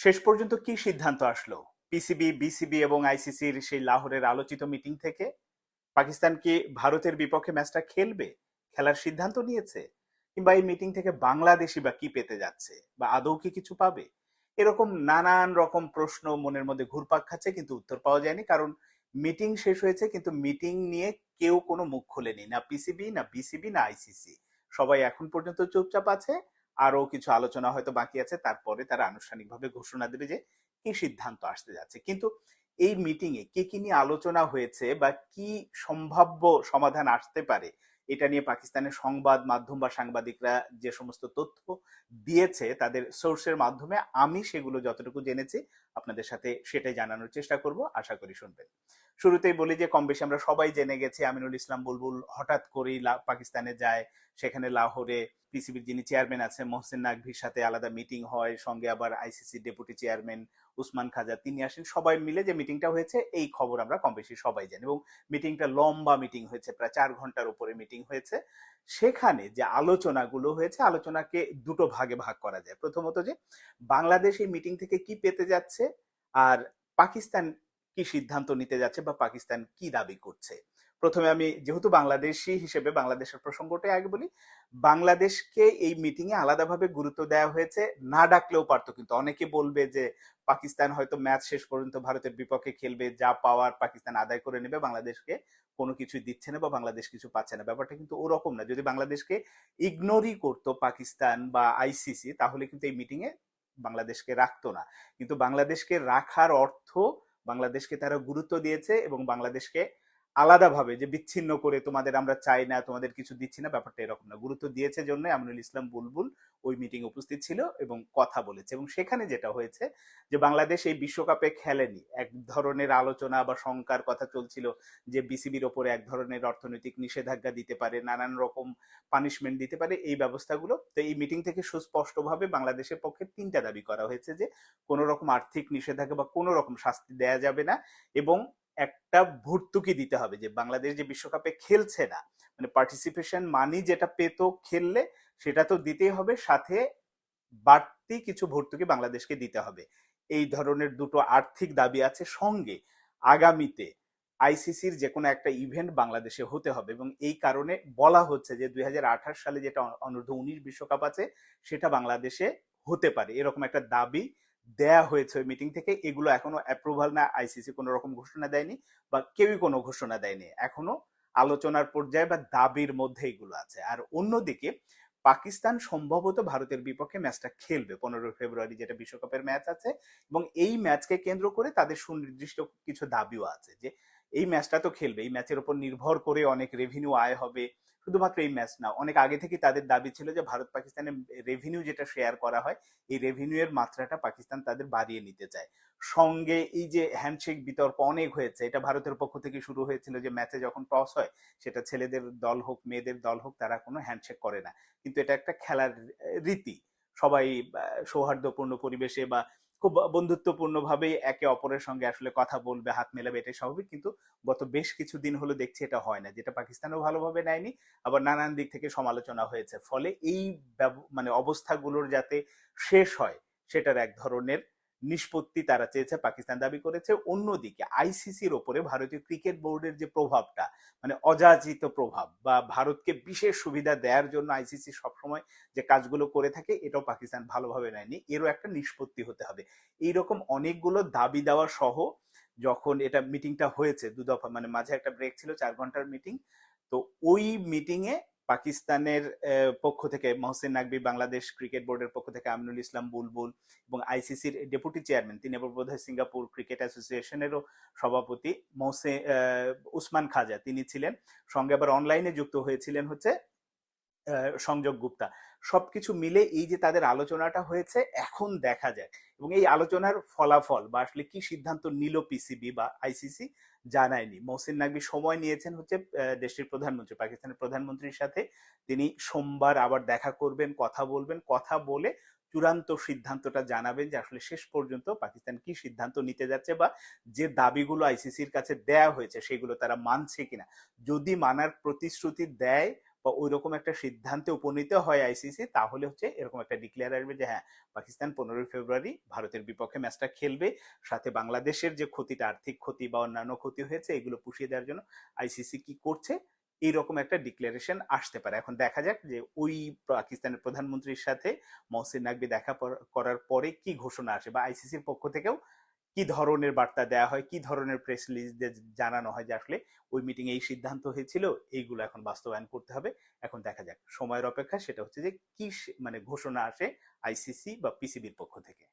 শেষ পর্যন্ত কি সিদ্ধান্ত আসলো? পিসিবি বিসিবি এবং আইসিসির সেই লাহোরের আলোচিত মিটিং থেকে? পাকিস্তান কি ভারতের বিপক্ষে ম্যাচটা খেলবে? খেলার সিদ্ধান্ত নিয়েছে? কিংবা এই মিটিং থেকে বাংলাদেশি বা কি পেতে যাচ্ছে? বা আদৌ কি কিছু পাবে? এরকম নানান রকম প্রশ্ন মনের মধ্যে ঘুরপাক খাচ্ছে, কিন্তু উত্তর পাওয়া যায়নি কারণ মিটিং শেষ হয়েছে, কিন্তু মিটিং নিয়ে কেউ কোনো মুখ খোলেনি। না পিসিবি না বিসিবি না আইসিসি সবাই এখন পর্যন্ত চুপচাপ আছে। আরও কিছু আলোচনা হয়তো বাকি আছে, তারপরে তারা আনুষ্ঠানিকভাবে ঘোষণা দেবে যে কি সিদ্ধান্ত আসতে যাচ্ছে। কিন্তু এই মিটিং এ কি কি নিয়ে আলোচনা হয়েছে বা কি সম্ভাব্য সমাধান আসতে পারে, এটা নিয়ে পাকিস্তানের সংবাদ মাধ্যম বা সাংবাদিকরা যে সমস্ত তথ্য দিয়েছে তাদের সোর্সের মাধ্যমে আমি সেগুলো যতটুকু জেনেছি, আপনাদের সাথে সেটাই জানানোর চেষ্টা করব। আশা করি শুনবেন। শুরুতেই বলি যে কম বেশি আমরা সবাই জেনে গেছি আমিনুল ইসলাম বুলবুল হঠাৎ করেই পাকিস্তানে যায়, সেখানে লাহোরে পিসিবির যিনি চেয়ারম্যান আছেন, মোহসেন নাকভির সাথে আলাদা মিটিং হয়, সঙ্গে আবার ICC deputy chairman Usman Khaja, তিনি আসেন, সবাই মিলে যে মিটিংটা হয়েছে, এই খবর আমরা কম বেশি সবাই জানি এবং মিটিংটা লম্বা মিটিং হয়েছে, প্রায় চার ঘণ্টার উপরে মিটিং হয়েছে। সেখানে যে আলোচনাগুলো হয়েছে, আলোচনাকে দুটো ভাগে ভাগ করা যায়। প্রথমত যে বাংলাদেশ এই মিটিং থেকে কি পেতে যাচ্ছে, আর পাকিস্তান কি সিদ্ধান্ত নিতে যাচ্ছে বা পাকিস্তান কি দাবি করছে? প্রথমে আমি যেহেতু বাংলাদেশি হিসেবে বাংলাদেশের প্রসঙ্গটাই আগে বলি, বাংলাদেশকে এই মিটিং এ আলাদাভাবে গুরুত্ব দেওয়া হয়েছে। না ডাকলেও পারতো, কিন্তু অনেকে বলবে যে পাকিস্তান হয়তো ম্যাচ শেষ পর্যন্ত ভারতের বিপক্ষে খেলবে, যা পাওয়ার পাকিস্তান আদায় করে নেবে, বাংলাদেশকে কোনো কিছুই দিচ্ছে না বা বাংলাদেশ কিছু পাচ্ছে না। ব্যাপারটা কিন্তু ওরকম না। যদি বাংলাদেশকে ইগনোরই করতো পাকিস্তান বা আইসিসি তাহলে কিন্তু এই মিটিং এ বাংলাদেশকে রাখতো না। কিন্তু বাংলাদেশকে রাখার অর্থ বাংলাদেশকে তারা গুরুত্ব দিয়েছে এবং বাংলাদেশকে আলাদাভাবে যে বিচ্ছিন্ন করে তোমাদের আমরা চাই না, তোমাদের কিছু দিচ্ছি না, ব্যাপারটা এরকম না। গুরুত্ব দিয়েছে জন্য আমিনুল ইসলাম বুলবুল ওই মিটিং উপস্থিত ছিল এবং কথা বলেছে। এবং সেখানে যেটা হয়েছে যে বাংলাদেশ এই বিশ্বকাপে খেলেনি। এক ধরনের আলোচনা বা শঙ্কার কথা চলছিল যে বিসিবির ওপরে এক ধরনের অর্থনৈতিক নিষেধাজ্ঞা দিতে পারে, নানান রকম পানিশমেন্ট দিতে পারে, এই ব্যবস্থাগুলো। তো এই মিটিং থেকে সুস্পষ্টভাবে বাংলাদেশের পক্ষে তিনটা দাবি করা হয়েছে যে কোনো রকম আর্থিক নিষেধাজ্ঞা বা কোনো রকম শাস্তি দেয়া যাবে না এবং একটা ভর্তুকি দিতে হবে যে বাংলাদেশ যে বিশ্বকাপে খেলছে না মানে পার্টিসিপেশন মানি যেটা পেতো খেললে সেটা তো দিতেই হবে, সাথে বাড়তি কিছু ভর্তুকি বাংলাদেশকে দিতে হবে। এই ধরনের দুটো আর্থিক দাবি আছে সঙ্গে আগামীতে আইসিসির যে কোনো একটা ইভেন্ট বাংলাদেশে হতে হবে এবং এই কারণে বলা হচ্ছে যে দুই হাজার আঠাশ সালে যেটা অনূর্ধ্ব উনিশ বিশ্বকাপ আছে সেটা বাংলাদেশে হতে পারে। এরকম একটা দাবি দেয়া হয়েছে ওই মিটিং থেকে, এগুলো এখনও অ্যাপ্রুভাল না আইসিসি কোনো রকম ঘোষণা দেয়নি, বা কেউই কোনো ঘোষণা দেয়নি। এখনও আলোচনার পর্যায়ে বা দাবির মধ্যে এগুলো আছে। আর অন্যদিকে, পাকিস্তান সম্ভবত ভারতের বিপক্ষে ম্যাচটা খেলবে পনেরো ফেব্রুয়ারি, যেটা বিশ্বকাপের ম্যাচ আছে, এবং এই ম্যাচকে কেন্দ্র করে তাদের সুনির্দিষ্ট কিছু দাবিও আছে যে এই ম্যাচটা তো খেলবে। এই ম্যাচের উপর নির্ভর করে অনেক রেভিনিউ আয় হবে। শুধুমাত্র এই ম্যাচ না, অনেক আগে থেকে তাদের দাবি ছিল যে ভারত পাকিস্তানের রেভিনিউ যেটা শেয়ার করা হয়, এই রেভিনিউ এর মাত্রাটা পাকিস্তান তাদের বাড়িয়ে নিতে চায়। সঙ্গে এই যে হ্যান্ডশেক বিতর্ক অনেক হয়েছে, এটা ভারতের পক্ষ থেকে শুরু হয়েছিল যে ম্যাচে যখন টস হয়, সেটা ছেলেদের দল হোক, মেয়েদের দল হোক, তারা কোনো হ্যান্ডশেক করে না। কিন্তু এটা একটা খেলার রীতি। সবাই সৌহার্দ্যপূর্ণ পরিবেশে বা খুব বন্ধুত্বপূর্ণ ভাবে একে অপরের সঙ্গে আসলে কথা বলবে, হাত মেলাবে এটাই স্বাভাবিক। কিন্তু গত বেশ কিছুদিন হলো দেখছি এটা হয় না। যেটা পাকিস্তানও ভালোভাবে নেয়নি, আবার নানান দিক থেকে সমালোচনা হয়েছে। ফলে এই মানে অবস্থাগুলোর যাতে শেষ হয়, সেটার এক ধরনের নিষ্পত্তি তারা চেয়েছে, পাকিস্তান দাবি করেছে। অন্যদিকে আইসিসির ওপরে ভারতীয় ক্রিকেট বোর্ডের যে প্রভাবটা মানে অযাচিত প্রভাব বা ভারতকে বিশেষ সুবিধা দেওয়ার জন্য আইসিসি সবসময় যে কাজগুলো করে থাকে, এটাও পাকিস্তান ভালোভাবে নেয়নি। এরও একটা নিষ্পত্তি হতে হবে। এইরকম অনেকগুলো দাবি দেওয়া সহ যখন এটা মিটিংটা হয়েছে দু দফা মানে মাঝে একটা ব্রেক ছিল, চার ঘণ্টার মিটিং তো ওই মিটিং এ পাকিস্তানের পক্ষ থেকে মহসিন নাকবি বাংলাদেশ ক্রিকেট বোর্ডের পক্ষ থেকে আমিনুল ইসলাম বুলবুল এবং আইসিসির ডেপুটি চেয়ারম্যান, তিনি বোধহয় সিঙ্গাপুর ক্রিকেট অ্যাসোসিয়েশনেরও সভাপতি মহসে উসমান খাজা। তিনি ছিলেন সঙ্গে আবার অনলাইনে যুক্ত হয়েছিলেন হচ্ছে সংযোগ গুপ্তা। সবকিছু মিলে এই যে তাদের আলোচনাটা হয়েছে, এখন দেখা যায়। এবং এই আলোচনার ফলাফল বা আসলে কি সিদ্ধান্ত নিল পিসিবি বা আইসিসি জানায়নি। মহসিন নাকবি সময় নিয়েছেন হচ্ছে দেশটির প্রধানমন্ত্রী, পাকিস্তানের প্রধানমন্ত্রীর সাথে। তিনি সোমবার আবার দেখা করবেন, কথা বলবেন, কথা বলে চূড়ান্ত সিদ্ধান্তটা জানাবেন যে আসলে শেষ পর্যন্ত পাকিস্তান কি সিদ্ধান্ত নিতে যাচ্ছে বা যে দাবিগুলো আইসিসির কাছে দেয়া হয়েছে সেগুলো তারা মানছে কিনা। যদি মানার প্রতিশ্রুতি দেয় বা ওই রকম একটা সিদ্ধান্তে উপনীত হয় আইসিসি তাহলে হচ্ছে এরকম একটা ডিক্লেয়ার আসবে যে হ্যাঁ পাকিস্তান পনেরোই ফেব্রুয়ারি ভারতের বিপক্ষে ম্যাচটা খেলবে। সাথে বাংলাদেশের যে ক্ষতিটা, আর্থিক ক্ষতি বা অন্যান্য ক্ষতি হয়েছে, এগুলো পুষিয়ে দেওয়ার জন্য আইসিসি কি করছে? এইরকম একটা ডিক্লারেশন আসতে পারে। এখন দেখা যাক যে ওই পাকিস্তানের প্রধানমন্ত্রীর সাথে মহসিন নাকবি দেখা করার পরে কি ঘোষণা আসে বা আইসিসির পক্ষ থেকেও কি ধরনের বার্তা দেওয়া হয়, কি ধরনের প্রেস রিলিজ জানানো হয় যে আসলে ওই মিটিং এই সিদ্ধান্ত হয়েছিল, এইগুলো এখন বাস্তবায়ন করতে হবে। এখন দেখা যাক। সময়ের অপেক্ষা সেটা হচ্ছে যে কি মানে ঘোষণা আসে আইসিসি বা পিসিবির পক্ষ থেকে।